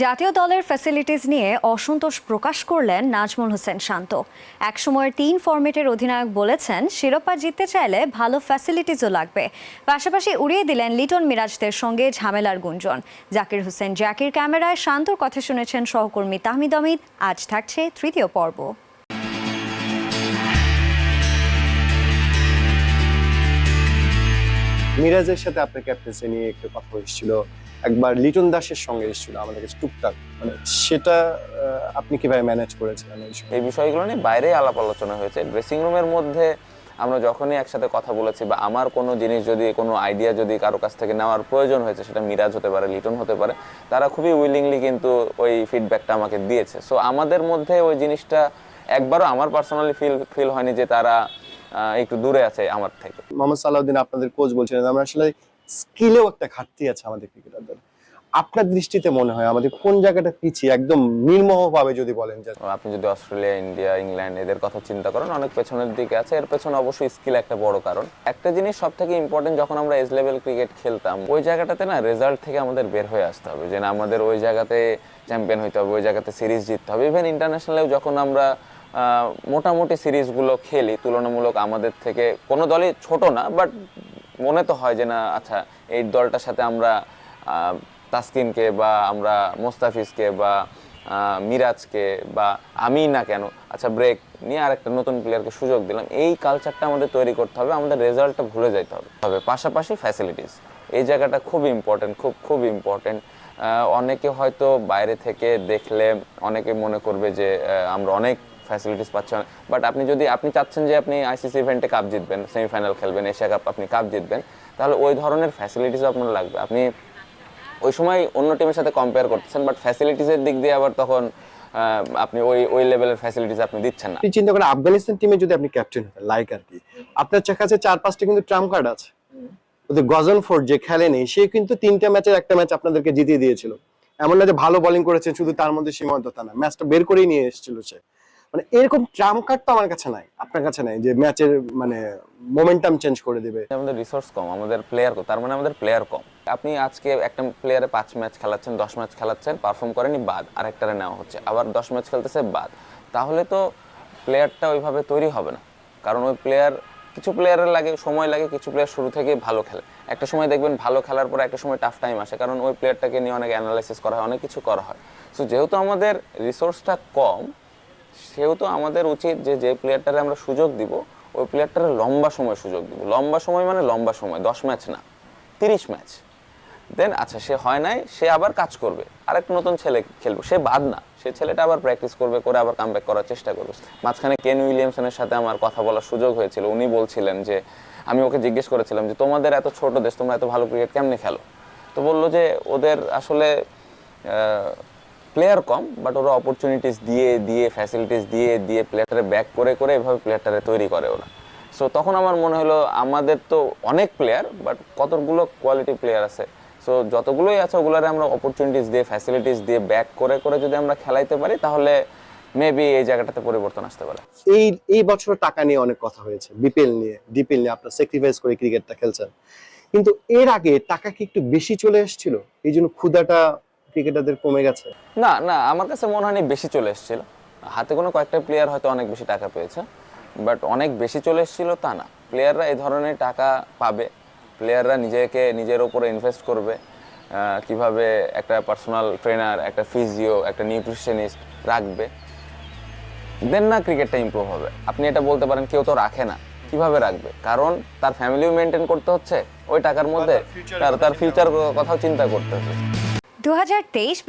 জাতীয় দলের ফ্যাসিলিটিস নিয়ে অসন্তোষ প্রকাশ করলেন নাজমুল হোসেন শান্ত। একসময়ের তিন ফরম্যাটের অধিনায়ক বলেছেন, শিরোপা জিততে চাইলে ভালো ফ্যাসিলিটিসও লাগবে। পাশাপাশি উড়িয়ে দিলেন লিটন মিরাজদের সঙ্গে ঝামেলার গুঞ্জন। জাকির হোসেন জাকির ক্যামেরায় শান্তর কথা শুনেছেন সহকর্মী তাহমিদ আমিদ আজ থাকছে তৃতীয় পর্ব। মিরাজের সাথে আপনার ক্যাপ্টেন্সি নিয়ে একটু কথা এসেছিল একবার লিটন দাসের সঙ্গে এসেছিল আমাদের কাছে টুকটাক। মানে সেটা আপনি কীভাবে ম্যানেজ করেছিলেন এই বিষয়গুলো নিয়ে বাইরে আলাপ আলোচনা হয়েছে। ড্রেসিং রুমের মধ্যে আমরা যখনই একসাথে কথা বলেছি বা আমার কোনো জিনিস যদি কোনো আইডিয়া যদি কারও কাছ থেকে নেওয়ার প্রয়োজন হয়েছে সেটা মিরাজ হতে পারে লিটন হতে পারে তারা খুবই উইলিংলি কিন্তু ওই ফিডব্যাকটা আমাকে দিয়েছে। সো আমাদের মধ্যে ওই জিনিসটা একবারও আমার পার্সোনালি ফিল ফিল হয়নি যে তারা একটু দূরে আছে আমার থেকে। মোহাম্মদ সালাউদ্দিন আপনাদের কোচ বলছিলেন আমরা আসলে স্কিলেও একটা ঘাটতি আছে আমাদের ক্রিকেটারদের। আপনার দৃষ্টিতে মনে হয় আমাদের কোন জায়গাটা পিছিয়ে, একদম নির্মোহ ভাবে যদি বলেন যে আপনি যদি অস্ট্রেলিয়া, ইন্ডিয়া, ইংল্যান্ড এদের কথা চিন্তা করেন, অনেক পেছনের দিকে আছে। এর পেছনে অবশ্যই স্কিল একটা বড় কারণ। একটা জিনিস সব থেকে ইম্পর্টেন্ট যখন আমরা এজ লেভেল ক্রিকেট খেলতাম, ওই জায়গাটাতে না রেজাল্ট থেকে আমাদের বের হয়ে আসতে হবে। যে না, আমাদের ওই জায়গাতে চ্যাম্পিয়ন হইতে হবে, ওই জায়গাতে সিরিজ জিততে হবে। ইভেন ইন্টারন্যাশনালেও যখন আমরা মোটামুটি সিরিজগুলো খেলি, তুলনামূলক আমাদের থেকে, কোনো দলই ছোট না বাট মনে তো হয় যে না আচ্ছা এই দলটার সাথে আমরা তাসকিনকে বা আমরা মোস্তাফিজকে বা মিরাজকে বা আমি না কেন আচ্ছা ব্রেক নিয়ে আরেকটা নতুন প্লেয়ারকে সুযোগ দিলাম। এই কালচারটা আমাদের তৈরি করতে হবে, আমাদের রেজাল্টটা ভুলে যেতে হবে। তবে পাশাপাশি ফ্যাসিলিটিস এই জায়গাটা খুব ইম্পর্টেন্ট খুব খুব ইম্পর্টেন্ট অনেকে হয়তো বাইরে থেকে দেখলে, অনেকে মনে করবে যে আমরা অনেক ফ্যাসিলিটিস পাচ্ছি বাট আপনি যদি, আপনি চাচ্ছেন যে আপনি আইসিসি ইভেন্টে কাপ জিতবেন সেমিফাইনাল খেলবেন এশিয়া কাপ আপনি কাপ জিতবেন, তাহলে ওই ধরনের ফ্যাসিলিটিস আপনার লাগবে। আপনি ওই সময় অন্য টিমের সাথে কম্পেয়ার করতেছেন বাট ফ্যাসিলিটিসের দিক দিয়ে আবার তখন আপনি ওই ওই লেভেলের ফ্যাসিলিটিস আপনি দিচ্ছেন না। চিন্তা করেন, আফগানিস্তান টিমে যদি আপনি ক্যাপ্টেন হতেন লাইক আর কি, আপনার কাছে চার পাঁচটা কিন্তু ট্রাম্প কার্ড আছে। ওদের গজন ফোর্ড যে খেলেনি সে কিন্তু তিনটা ম্যাচের একটা ম্যাচ আপনাদেরকে জিতিয়ে দিয়েছিল। এমন না যে ভালো বোলিং করেছেন শুধু তার মধ্যে সীমাবদ্ধতা না, ম্যাচটা বের করেই নিয়ে এসেছিল সে। মানে এরকম ট্রাম্প কার্ড তো আমার কাছে নাই, আপনার কাছে নাই যে ম্যাচের মানে মোমেন্টাম চেঞ্জ করে দিবে? আমাদের রিসোর্স কম, আমাদের প্লেয়ার কম, তার মানে আমাদের প্লেয়ার কম। আপনি আজকে একটা প্লেয়ারে পাঁচ ম্যাচ খেলাচ্ছেন, দশ ম্যাচ খেলাচ্ছেন পারফর্ম করেনি বাদ, আরেকটারে নেওয়া হচ্ছে, আবার দশ ম্যাচ খেলতেছে বাদ। তাহলে তো প্লেয়ারটা ওইভাবে তৈরি হবে না, কারণ ওই প্লেয়ার কিছু প্লেয়ারের লাগে, সময় লাগে, কিছু প্লেয়ার শুরু থেকে ভালো খেলে। একটা সময় দেখবেন ভালো খেলার পরে একটা সময় টাফ টাইম আসে, কারণ ওই প্লেয়ারটাকে নিয়ে অনেক অ্যানালাইসিস করা হয়, অনেক কিছু করা হয়। সো যেহেতু আমাদের রিসোর্সটা কম সেহেতু আমাদের উচিত যে যে প্লেয়ারটারে আমরা সুযোগ দিব, ওই প্লেয়ারটারে লম্বা সময় সুযোগ দিব। লম্বা সময় মানে লম্বা সময়, দশ ম্যাচ না, তিরিশ ম্যাচ দেন আচ্ছা সে হয় নাই, সে আবার কাজ করবে। আরেকটা নতুন ছেলে খেলবে, সে বাদ না। সে ছেলেটা আবার প্র্যাকটিস করবে, করে আবার কামব্যাক করার চেষ্টা করবে। মাঝখানে কেন উইলিয়ামসনের সাথে আমার কথা বলার সুযোগ হয়েছিল। উনি বলছিলেন যে, আমি ওকে জিজ্ঞেস করেছিলাম যে, তোমাদের এত ছোট দেশ, তোমরা এত ভালো ক্রিকেট কেমনে খেলো? তো বলল যে, ওদের আসলে প্লেয়ার কম বাট ওরা অপরচুনিটিস দিয়ে দিয়ে ফ্যাসিলিটিস দিয়ে দিয়ে প্লেয়ারটারে ব্যাক করে করে এভাবে প্লেয়ারটারে তৈরি করে ওরা। সো তখন আমার মনে হলো আমাদের তো অনেক প্লেয়ার বাট কতগুলো কোয়ালিটি প্লেয়ার আছে। সো যতগুলোই আছে, ওগুলোরে আমরা অপরচুনিটিস দিয়ে ফ্যাসিলিটিস দিয়ে ব্যাক করে করে যদি আমরা খেলাইতে পারি, তাহলে মেবি এই জায়গাটাতে পরিবর্তন আসতে পারে। এই এই বছর টাকা নিয়ে অনেক কথা হয়েছে বিপিএল নিয়ে ডিপিএল নিয়ে, আপনার স্যাক্রিফাইস করে ক্রিকেটটা খেলছেন। কিন্তু এর আগে টাকা কি একটু বেশি চলে এসেছিল? এই জন্য ক্ষুদাটা ক্রিকেটারদের কমে গেছে? না না আমার কাছে মনে হয়নি বেশি চলে এসেছিল। হাতে কোনো কয়েকটা প্লেয়ার হয়তো অনেক বেশি টাকা পেয়েছে বাট অনেক বেশি চলে এসেছিল তা না। প্লেয়াররা এই ধরনের টাকা পাবে প্লেয়াররা নিজেকে নিজের ওপরে ইনভেস্ট করবে কীভাবে একটা পার্সোনাল ট্রেনার একটা ফিজিও একটা নিউট্রিশনিস্ট রাখবে। দেন না ক্রিকেটটা ইমপ্রুভ হবে। আপনি এটা বলতে পারেন কেউ তো রাখে না। কীভাবে রাখবে? কারণ তার ফ্যামিলিও মেনটেন করতে হচ্ছে ওই টাকার মধ্যে তার তার ফিউচার কথাও চিন্তা করতে হচ্ছে দু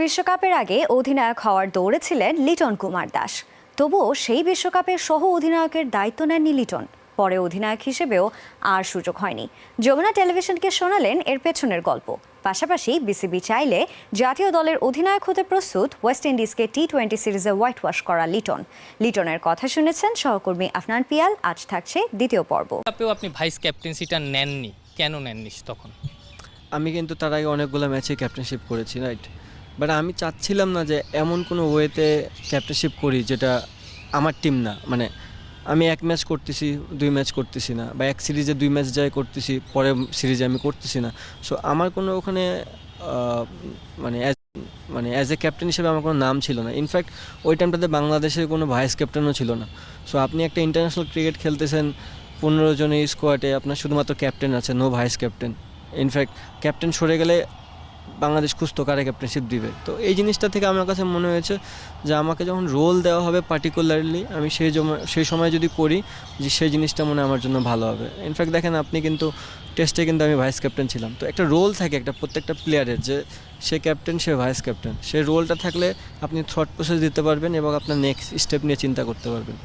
বিশ্বকাপের আগে অধিনায়ক হওয়ার দৌড়ে ছিলেন লিটন কুমার দাস। তবুও সেই বিশ্বকাপের সহ অধিনায়কের দায়িত্ব নেননি লিটন। পরে অধিনায়ক হিসেবেও আর সুযোগ হয়নি। যমুনা টেলিভিশনকে শোনালেন এর পেছনের গল্প। পাশাপাশি বিসিবি চাইলে জাতীয় দলের অধিনায়ক হতে প্রস্তুত ওয়েস্ট ইন্ডিজকে টি টোয়েন্টি সিরিজে হোয়াইট ওয়াশ করা লিটন। লিটনের কথা শুনেছেন সহকর্মী আফনান পিয়াল। আজ থাকছে দ্বিতীয় পর্ব। আপনি ভাইস ক্যাপ্টেন্সিটা নেননি। কেন নেননি তখন? আমি কিন্তু তার আগে অনেকগুলো ম্যাচে ক্যাপ্টেনশিপ করেছি রাইট বাট আমি চাচ্ছিলাম না যে এমন কোনো ওয়েতে ক্যাপ্টেনশিপ করি যেটা আমার টিম না। মানে আমি এক ম্যাচ করতেছি, দুই ম্যাচ করতেছি না। বা এক সিরিজে দুই ম্যাচ যাই করতেছি, পরে সিরিজে আমি করতেছি না। সো আমার কোনো ওখানে মানে as- মানে অ্যাজ এ ক্যাপ্টেন হিসেবে আমার কোনো নাম ছিল না। ইনফ্যাক্ট ওই টাইমটাতে বাংলাদেশের কোনো ভাইস ক্যাপ্টেনও ছিল না। সো আপনি একটা ইন্টারন্যাশনাল ক্রিকেট খেলতেছেন, পনেরো জনের স্কোয়াডে আপনার শুধুমাত্র ক্যাপ্টেন আছে no vice captain in fact captain সরে গেলে বাংলাদেশ খুঁজতো কারে ক্যাপ্টেনশিপ দিবে। তো এই জিনিসটা থেকে আমার কাছে মনে হয়েছে যে আমাকে যখন রোল দেওয়া হবে পার্টিকুলারলি আমি সেই সেই সময় যদি করি যে সেই জিনিসটা মনে আমার জন্য ভালো হবে। ইনফ্যাক্ট দেখেন আপনি কিন্তু টেস্টে কিন্তু আমি ভাইস ক্যাপ্টেন ছিলাম। তো একটা রোল থাকে একটা প্রত্যেকটা প্লেয়ারের যে সে ক্যাপ্টেন সে ভাইস ক্যাপ্টেন সেই রোলটা থাকলে আপনি থট প্রসেস দিতে পারবেন এবং আপনার নেক্সট স্টেপ নিয়ে চিন্তা করতে পারবেন।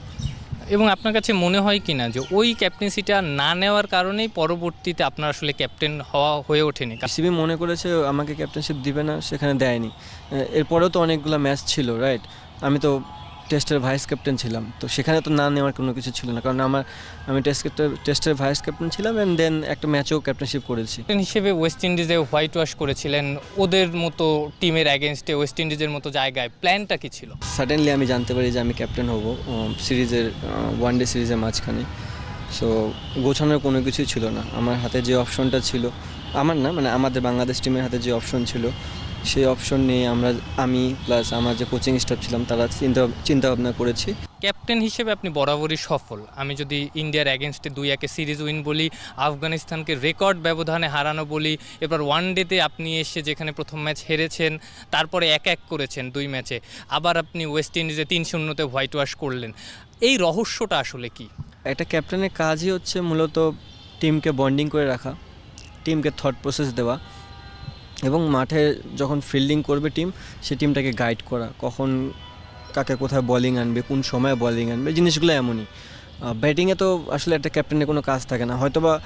এবং আপনার কাছে মনে হয় কি না যে ওই ক্যাপ্টেন্সিটা না নেওয়ার কারণেই পরবর্তীতে আপনার আসলে ক্যাপ্টেন হওয়া হয়ে ওঠেনি? সিবি মনে করেছে, আমাকে ক্যাপ্টেনশিপ দিবে না, সেখানে দেয়নি। এরপরেও তো অনেকগুলো ম্যাচ ছিল রাইট আমি তো টেস্টের ভাইস ক্যাপ্টেন ছিলাম। তো সেখানে তো না নেওয়ার কোনো কিছু ছিল না। কারণ আমার আমি টেস্ট টেস্টের ভাইস ক্যাপ্টেন ছিলাম অ্যান্ড দেন একটা ম্যাচেও ক্যাপ্টেনশিপ করেছি। হিসেবে ওয়েস্ট ইন্ডিজে হোয়াইট ওয়াশ করেছিলেন। ওদের মতো টিমের অ্যাগেনস্টে ওয়েস্ট ইন্ডিজের মতো জায়গায়। প্ল্যানটা কি ছিল? সাডেনলি আমি জানতে পারি যে আমি ক্যাপ্টেন হব সিরিজের ওয়ান ডে সিরিজের মাঝখানে। সো গোছানোর কোনো কিছুই ছিল না। আমার হাতে যে অপশনটা ছিল আমার না মানে আমাদের বাংলাদেশ টিমের হাতে যে অপশন ছিল সেই অপশন নিয়ে আমরা আমি প্লাস আমার যে কোচিং স্টাফ ছিলাম তারা চিন্তা চিন্তা ভাবনা করেছি। ক্যাপ্টেন হিসেবে আপনি বরাবরই সফল। আমি যদি ইন্ডিয়ার অ্যাগেনস্টে দুই একে সিরিজ উইন বলি আফগানিস্তানকে রেকর্ড ব্যবধানে হারানো বলি এবার ওয়ান ডেতে আপনি এসে যেখানে প্রথম ম্যাচ হেরেছেন তারপরে এক এক করেছেন দুই ম্যাচে আবার আপনি ওয়েস্ট ইন্ডিজে তিন শূন্যতে হোয়াইট ওয়াশ করলেন। এই রহস্যটা আসলে কি? একটা ক্যাপ্টেনের কাজই হচ্ছে মূলত টিমকে বন্ডিং করে রাখা টিমকে থট প্রসেস দেওয়া। এবং মাঠে যখন ফিল্ডিং করবে টিম সে টিমটাকে গাইড করা। কখন কাকে কোথায় বলিং আনবে, কোন সময় বলিং আনবে জিনিসগুলো এমনই। ব্যাটিংয়ে তো আসলে একটা ক্যাপ্টেনের কোনো কাজ থাকে না। হয়তোবা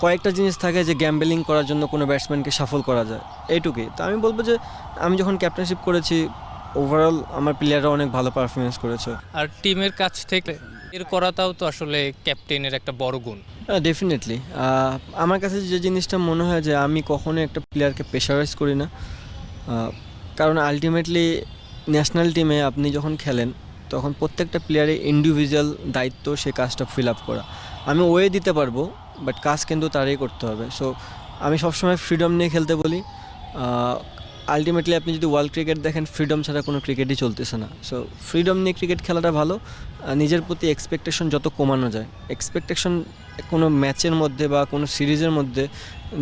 কয়েকটা জিনিস থাকে যে গ্যাম্বেলিং করার জন্য কোনো ব্যাটসম্যানকে সফল করা যায়। এইটুকুই। তো আমি বলব যে, আমি যখন ক্যাপ্টেনশিপ করেছি ওভারঅল আমার প্লেয়াররা অনেক ভালো পারফরমেন্স করেছে। আর টিমের কাছ থেকে এর করাটাও তো আসলে ক্যাপ্টেনের একটা বড় গুণ। ডেফিনেটলি আমার কাছে যে জিনিসটা মনে হয় যে আমি কখনো একটা প্লেয়ারকে প্রেশারাইজ করি না। কারণ আলটিমেটলি ন্যাশনাল টিমে আপনি যখন খেলেন, তখন প্রত্যেকটা প্লেয়ারের ইন্ডিভিজুয়াল দায়িত্ব সে কাজটা ফিল আপ করা। আমি ওয়ে দিতে পারব বাট কাজ কিন্তু তারই করতে হবে। সো আমি সবসময় ফ্রিডম নিয়ে খেলতে বলি। আলটিমেটলি আপনি যদি ওয়ার্ল্ড ক্রিকেট দেখেন ফ্রিডম ছাড়া কোনো ক্রিকেটই চলতেছে না। সো ফ্রিডম নিয়ে ক্রিকেট খেলাটা ভালো নিজের প্রতি এক্সপেকটেশন যত কমানো যায় এক্সপেকটেশন কোনো ম্যাচের মধ্যে বা কোনো সিরিজের মধ্যে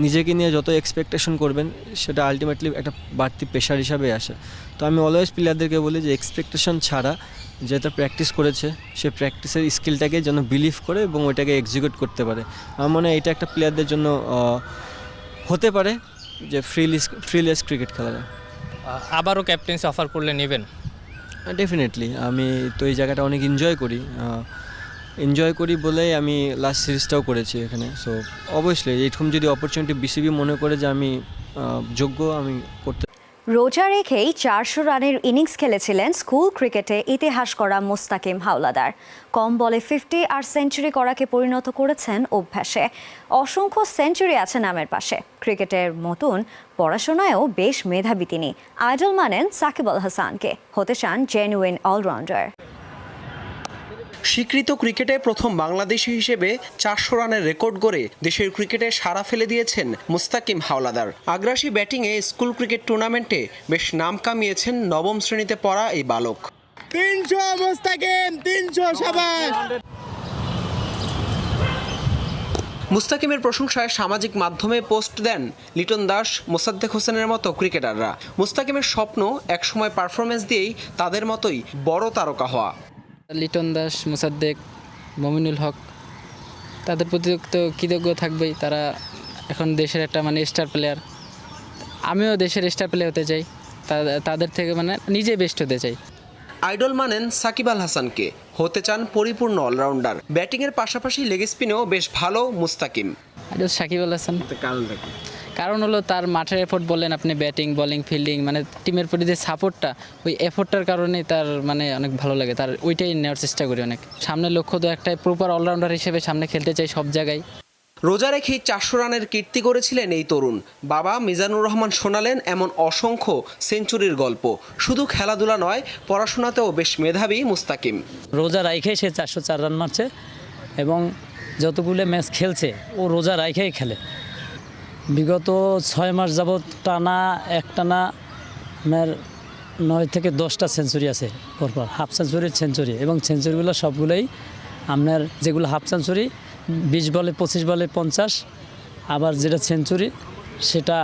নিজেকে নিয়ে যত এক্সপেকটেশন করবেন, সেটা আলটিমেটলি একটা বাড়তি প্রেশার হিসাবে আসে। তো আমি অলওয়েজ প্লেয়ারদেরকে বলি যে এক্সপেকটেশন ছাড়া যেটা প্র্যাকটিস করেছে, সে প্র্যাকটিসের স্কিলটাকে যেন বিলিভ করে এবং ওইটাকে এক্সিকিউট করতে পারে। আমার মনে হয় এটা একটা প্লেয়ারদের জন্য হতে পারে। যে ফ্রিলিস ফ্রিলেস ক্রিকেট খেলা যায়। আবারও ক্যাপ্টেন্সি অফার করলে নেবেন? ডেফিনেটলি আমি তো এই জায়গাটা অনেক এনজয় করি। এনজয় করি বলেই আমি লাস্ট সিরিজটাও করেছি এখানে। সো অবশ্যই এরকম যদি অপরচুনিটি বিসিবি মনে করে যে আমি যোগ্য আমি করতে রোজা রেখেই চারশো রানের ইনিংস খেলেছিলেন স্কুল ক্রিকেটে ইতিহাস করা মোস্তাকিম হাওলাদার। কম বলে ফিফটি আর সেঞ্চুরি করাকে পরিণত করেছেন অভ্যাসে। অসংখ্য সেঞ্চুরি আছে নামের পাশে। ক্রিকেটের মতন পড়াশোনায়ও বেশ মেধাবী তিনি। আইডল মানেন সাকিব আল হাসানকে। হতে চান জেনুইন অলরাউন্ডার স্বীকৃত ক্রিকেটে প্রথম বাংলাদেশি হিসেবে চারশো রানের রেকর্ড গড়ে দেশের ক্রিকেটে সাড়া ফেলে দিয়েছেন মুস্তাকিম হাওলাদার। আগ্রাসী ব্যাটিংয়ে স্কুল ক্রিকেট টুর্নামেন্টে বেশ নাম কামিয়েছেন নবম শ্রেণীতে পড়া এই বালক। তিনশো মোস্তাকিম তিনশো সাবাস। মুস্তাকিমের প্রশংসায় সামাজিক মাধ্যমে পোস্ট দেন লিটন দাস মোসাদ্দেক হোসেনের মতো ক্রিকেটাররা। মুস্তাকিমের স্বপ্ন একসময় পারফরমেন্স দিয়েই তাদের মতোই বড় তারকা হওয়া। লিটন দাস মুসাদ্দেক মমিনুল হক তাদের প্রতি তো কৃতজ্ঞ থাকবেই। তারা এখন দেশের একটা মানে স্টার প্লেয়ার আমিও দেশের স্টার প্লেয়ার হতে চাই। তাদের থেকে মানে নিজে বেস্ট হতে চাই। আইডল মানেন সাকিব আল হাসানকে। হতে চান পরিপূর্ণ অলরাউন্ডার ব্যাটিংয়ের পাশাপাশি লেগ স্পিনেও বেশ ভালো মুস্তাকিম। আর সাকিব আল হাসান। কারণ হলো তার মাঠের এফোর্ট বলেন আপনি ব্যাটিং বলিং ফিল্ডিং মানে টিমের প্রতি যে সাপোর্টটা ওই এফোর্টটার কারণেই তার মানে অনেক ভালো লাগে। তার ওইটাই নেওয়ার চেষ্টা করি অনেক। সামনে লক্ষ্য তো একটাই প্রপার অলরাউন্ডার হিসেবে সামনে খেলতে চাই সব জায়গায়। রোজা রেখেই চারশো রানের কীর্তি করেছিলেন এই তরুণ। বাবা মিজানুর রহমান শোনালেন এমন অসংখ্য সেঞ্চুরির গল্প। শুধু খেলাধুলা নয় পড়াশোনাতেও বেশ মেধাবী মুস্তাকিম। রোজা রাইখে সে চারশো চার রান মারছে এবং যতগুলো ম্যাচ খেলছে ও রোজা রাইখেই খেলে। বিগত ছয় মাস যাবৎ টানা একটানা আপনার নয় থেকে দশটা সেঞ্চুরি আছে পরপর, হাফ সেঞ্চুরির সেঞ্চুরি এবং সেঞ্চুরিগুলো সবগুলোই আপনার যেগুলো হাফ সেঞ্চুরি, বিশ বলে পঁচিশ বলে পঞ্চাশ, আবার যেটা সেঞ্চুরি সেটা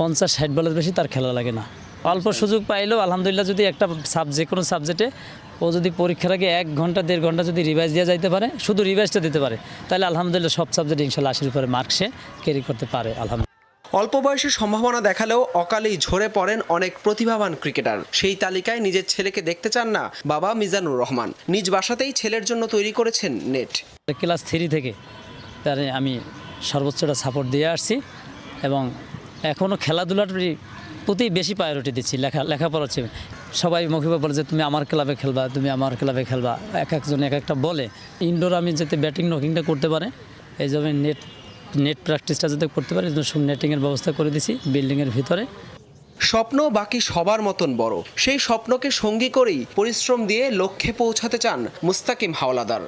পঞ্চাশ, ষাট বলের বেশি তার খেলা লাগে না। অল্প সুযোগ পাইলেও আলহামদুলিল্লাহ যদি একটা সাব যে কোনো সাবজেক্টে ও যদি পরীক্ষার আগে এক ঘণ্টা দেড় ঘণ্টা যদি রিভাইজ দেওয়া যাইতে পারে শুধু রিভাইজটা দিতে পারে তাহলে আলহামদুলিল্লাহ সব সাবজেক্ট ইনশাল্লাহ আশির উপরে মার্কসে ক্যারি করতে পারে আলহামদুলিল্লাহ। অল্প বয়সে সম্ভাবনা দেখালেও অকালেই ঝরে পড়েন অনেক প্রতিভাবান ক্রিকেটার সেই তালিকায় নিজের ছেলেকে দেখতে চান না বাবা মিজানুর রহমান। নিজ বাসাতেই ছেলের জন্য তৈরি করেছেন নেট ক্লাস থ্রি থেকে তারে আমি সর্বোচ্চটা সাপোর্ট দিয়ে আসছি এবং এখনও খেলাধুলার প্রতি বেশি প্রায়োরিটি দিচ্ছি, লেখা লেখাপড়ার চেয়ে সবাই মুখে বলে যে, তুমি আমার ক্লাবে খেলবা, তুমি আমার ক্লাবে খেলবা। এক একজন এক একটা বলে। ইনডোর আমি যাতে ব্যাটিং নকিংটা করতে পারে, এই জন্য নেট নেট প্র্যাকটিসটা যাতে করতে পারে এই জন্য নেটিংয়ের ব্যবস্থা করে দিছি বিল্ডিংয়ের ভিতরে। স্বপ্ন বাকি সবার মতন বড়। সেই স্বপ্নকে সঙ্গী করেই পরিশ্রম দিয়ে লক্ষ্যে পৌঁছাতে চান মুস্তাকিম হাওলাদার।